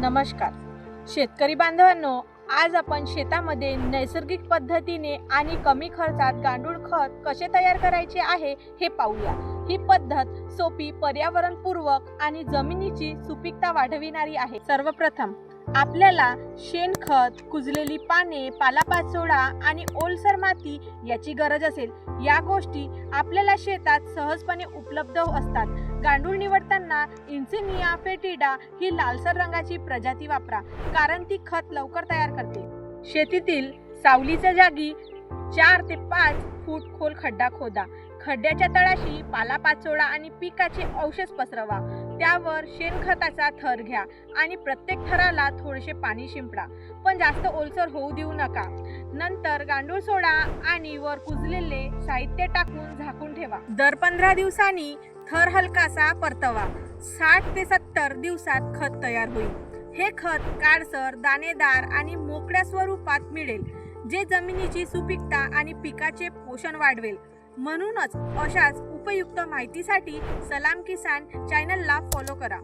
नमस्कार. शेतकरी बांधवांनो आज आपण शेतामध्ये नैसर्गिक पद्धतीने आणि कमी खर्चात गांडूळ खत कसे तयार करायचे आहे हे पाहूया. ही पद्धत सोपी पर्यावरणपूर्वक आणि जमिनीची सुपीकता वाढविणारी आहे. सर्वप्रथम आपल्याला शेणखत कुजलेली पाने पालापाचोळा आणि ओलसर माती याची गरज असेल. या गोष्टी आपल्याला शेतात सहजपणे उपलब्ध असतात. गांडूळ निवडताना इन्सिनिया फेटिडा ही लालसर रंगाची प्रजाती वापरा कारण ती खत लवकर तयार करते. शेतीतील सावलीच्या जागी चार ते पाच फूट खोल खड्डा खोदा. खड्ड्याच्या तळाशी पालापाचोळा आणि पिकाचे औषध पसरवा. त्यावर शेणखताचा थर घ्या आणि प्रत्येक थराला थोडेसे पाणी शिंपडा. पण जास्त ओलसर होऊ देऊ नका. नंतर गांडूळ सोडा आणि वर कुजलेले साहित्य टाकून झाकून ठेवा. दर पंधरा दिवसांनी थर हलकासा परतवा. साठ ते सत्तर दिवसात खत तयार होईल. हे खत काळसर दाणेदार आणि मोकळ्या स्वरूपात मिळेल. जे जमिनीची सुपीकता आणि पिकाचे पोषण वाढवेल. म्हणूनच अशाच उपयुक्त माहितीसाठी सलाम किसान चॅनलला फॉलो करा.